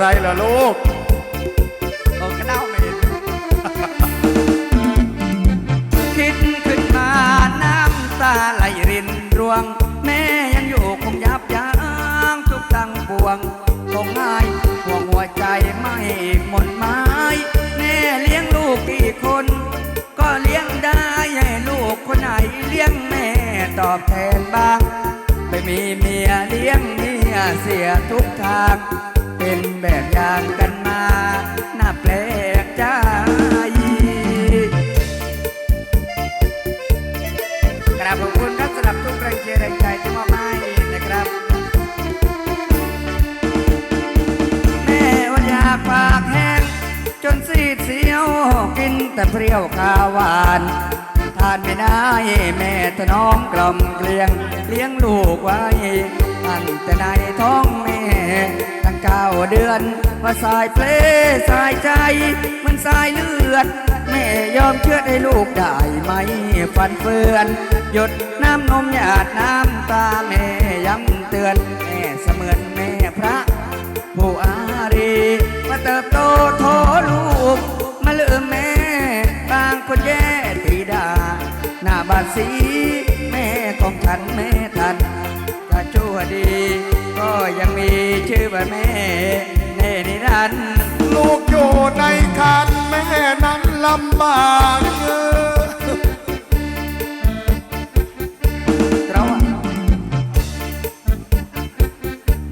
อะไรเหรอลูกโอ้กระเด้าไม่เห็นคิดขึ้นมาน้ำตาไหลรินร่วง แม่ยังอยู่คงยับยั้งทุกตั้งปวง คงง่ายห่วงหัวใจไม่หมดไม้แม่เลี้ยงลูกกี่คน ก็เลี้ยงได้ให้ลูกคนไหนเลี้ยงแม่ตอบแทนบ้างไม่มีเมียเลี้ยงเมียเสียทุกทาง เป็นแบบอย่างกันมาน่าแปลกใจกราบขอบคุณครับสำหรับทุกแรงเชียร์แรงใจที่มอบให้นะครับ แม่ว่าอยากปากแห้งจนซีดเสียวกินแต่เปรี้ยวข้าวหวานทานไม่ได้แม่ถนอมกล่อมเกลียง เลี้ยงลูกไว้ตั้งแต่ในท้องแม่ เก้าเดือนว่าสายเพลสายใจ มันสายเลือด แม่ยอมเชื่อให้ลูกได้ไหมฟันเฟือน หยดน้ำนมหยาดน้ำตาแม่ย้ำเตือน แม่เสมือนแม่พระผู้อารีมาเติบโตโทลูก มาเลืมแม่บางคนแย่ตีดา หน้าบาดสี แม่ของฉันแม่ทันถ้าชั่วดี ยังมีชื่อว่าแม่เนนิรันดร์ลูกอยู่ในคันแม่นั้นลำบากเออเราอะ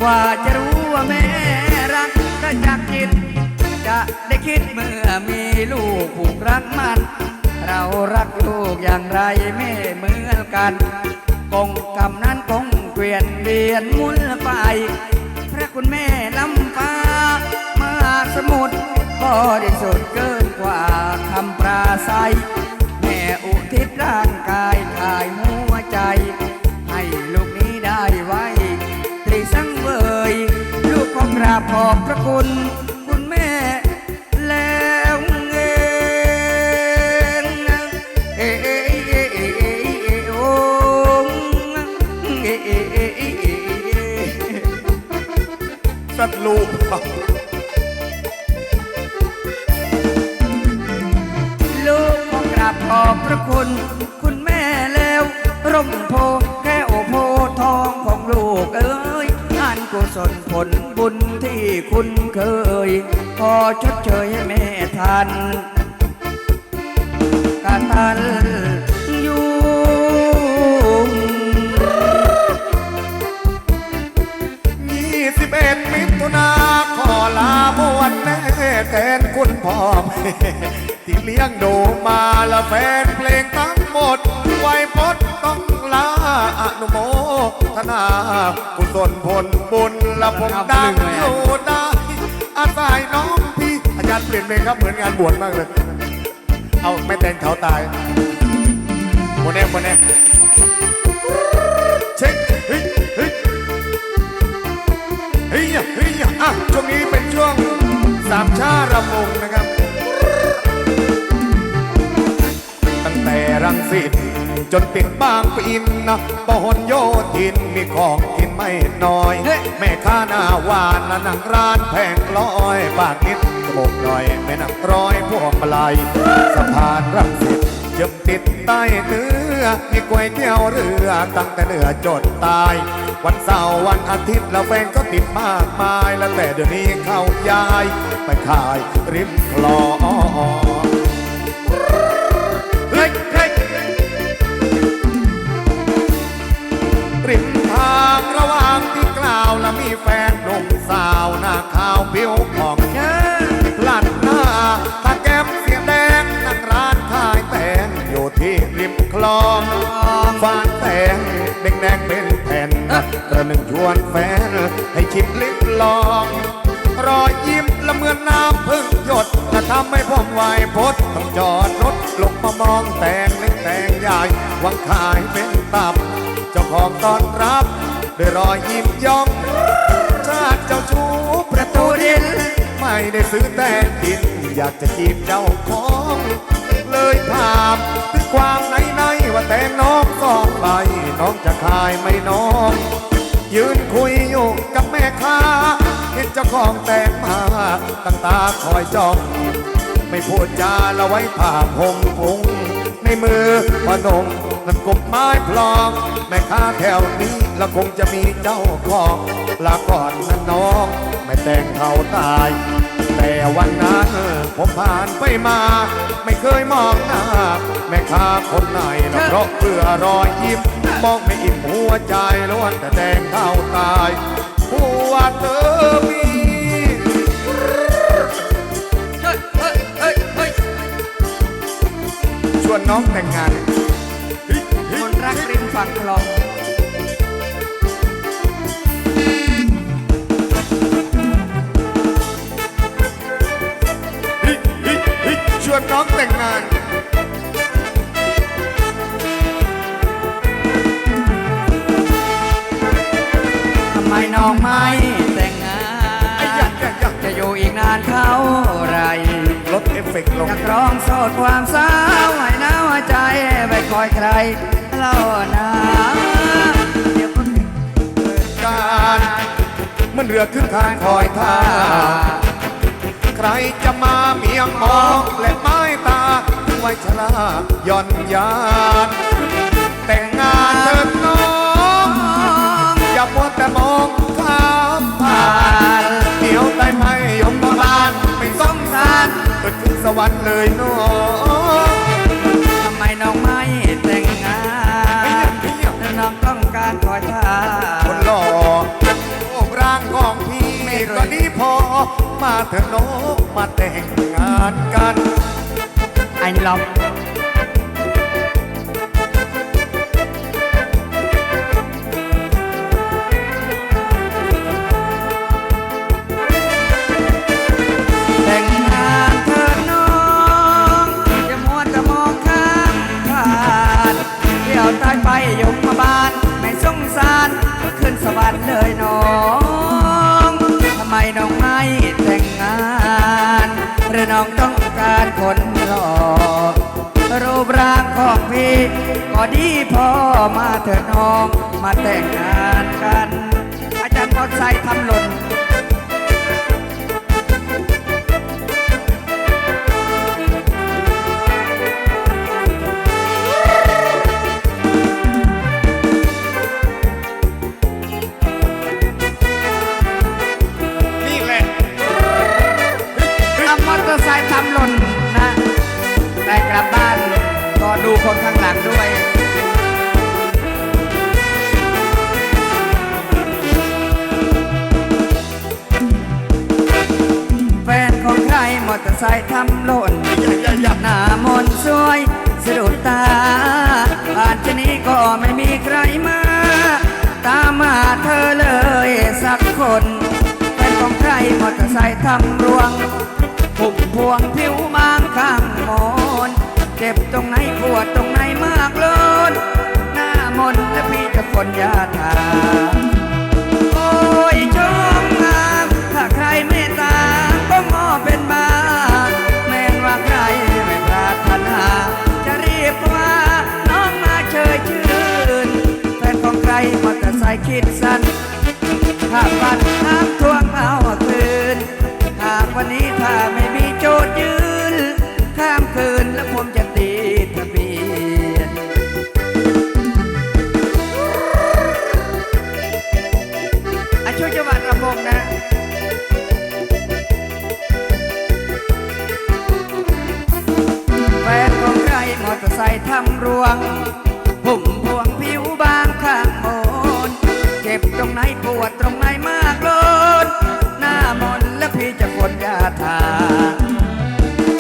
กว่าจะรู้ว่าแม่รักก็จากจิต จะได้คิดเมื่อมีลูกผูกรักมัน เรารักลูกอย่างไรไม่เหมือนกันกงกำนั้นคงเก วียนเวียนมุนไป พระคุณแม่ลำฟ้ามาสมุทรบริสุทธิ์ ลูกลูกขอกราบขอบพระคุณ คุณแม่แล้ว ร่มโพแก้วโพทองของลูกเอ้ยงานกุศลผลบุญที่คุณเคย พอชดเชยให้แม่ทันกาตัน ที่เลี้ยงดูมาและแฟนเพลงทั้งหมด ไวยพจน์ต้องลาอนุโมทนากุศลผลบุญละผมดังอยู่ได้อาศัยน้องพี่อาจารย์เปลี่ยนเพลงครับเหมือนงานบวชมากเลย เอาไม่แต่งเขาตายโมเน่โมเน่เช็คเฮ้ยเฮ้ยเฮ้ยเฮ้ยอะช่วงนี้เป็นช่วงสามชารำวงนะครับ แต่รังสิตจนติดบางปะอินนะปหนโยธินมีของกินไม่น้อยเฮ้ยแม่ค้าหน้าหวานนะนั่งร้านแพงลอยปากนิดจมูกหน่อยแม่นั่งร้อยพวงมาลัยสะพานรังสิตเจ็บติดใต้เนื้อมีก๋วยเตี๋ยวเรือตั้งแต่เหนือจดใตาย วันเสาร์วันอาทิตย์แล้วแฟนก็ติดมากมาย แล้วแต่เดี๋ยวนี้เขาย้าย ไปขายริมคลอง ริมทางระหว่างที่กล่าวแล้วมีแฟนหนุ่มสาวหน้าขาวผิวผ่องเชิญพลัดหน้าตาแก้มเสียแดงนั่งร้านขายแตงอยู่ที่ริมคลองฟานแตงแดงแดงเป็นแผ่นประหนึ่งชวนแฟนให้ชิมลิ้มลองรอยยิ้มละเหมือนน้ำพึ่งหยดจะทำให้ผมไหวพดต้องจอดรถลงมามองแตงเล็กแตงใหญ่ หวังขายเป็นตับ เจ้าของต้อนรับ ด้วยรอยยิ้มย่อง ชาติเจ้าชู้ประตูดิน ไม่ได้ซื้อแต่ดิน อยากจะจีบเจ้าของ เลยถามถึงความในในๆว่าแต่น้องสองใบน้องจะขายไหม่น้อง ยืนคุยอยู่กับแม่ค้าเห็นเจ้าของแต่งมาตั้งตาคอยจ้อง ไม่พูดจาละไว้ผ่าพงพุง ในมือพนมนั่นกบไม้พลองแม่ค้าแถวนี้ละคงจะมีเจ้าของลาก่อนนะน้อง ไม่แต่งเขาตาย แต่วันนั้นผมผ่านไปมา ไม่เคยมองหน้า แม่ค้าคนไหนนะเพราะเพื่อรอยยิ้มมองไม่อิ่มหัวใจล้วนแต่แต่งเขาตาย วนน้องแต่งงาน คนรักริมฝั่งคลองชวนน้องแต่งงานทำไมน้องไม่ กต์ลงอยากร้องโสดความสาวให้หน้าวใจไปคอยใครเล่านะเดี๋ยวก็ถึงการมันเรือขึ้นทางคอยท่า ใครจะมาเมียงมองและไม้ตาไว้ชะลาย่อนยาน วรรค์เลยน้องทำไมน้องไม่แต่งงานแล้วน้องต้องการคอยท่าคนหล่อรูปร่างของพี่ม่รวยก็ดีพอ มาเถอะน้องมาแต่งงานกันไอ้ ยน้องทำไมน้องไม่แต่งงาน หรือน้องต้องการคนหล่อรูปร่างของพี่ก็ดีพอมาเถิดน้องมาแต่งงานกัน อาจารย์พอใส่ทำหล่น มอเตอร์ไซค์ทำหล่นหน้ามนสวยสะดุดตาผ่านชนี้ก็ไม่มีใครมา ตามมาเธอเลยสักคนแฟนของใครมอเตอร์ไซค์ทำรวงพุ่มพวงผิวบางข้างมนเจ็บตรงไหนปวดตรงไหนมากล้นหน้ามนและพี่จะคนยาทาโอ้ย มอเตอร์ไซค์คิดสั้นถ้าปัดน้ำทวงเอาคืนหากวันนี้ถ้าไม่มีโจทย์ยืน ข้ามคืนแล้วผมจะตีทะเบียนอาช่วยจังหวัดระบงนะแฟนของใครมอเตอร์ไซค์ทำรวงหุ่มพวงผิวบาง ตรงไหนปวดตรงไหนมากล้นหน้ามนต์และพี่จะกดยาทา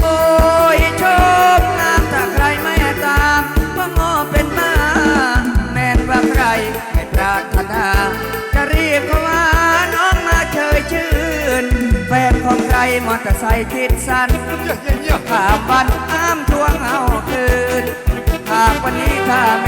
โอ้ยชมงามถ้าใครไม่ตามก็งอเป็นมาแม้นว่าใครไม่ปรารถนาจะรีบเข้ามาน้องมาเชยชื่น แฟนของใครมอเตอร์ไซค์คิดสั้นอย่าอย่าอย่าข้ามวันอ้ามทวงเอาคืนหากวันนี้ถ้าไม่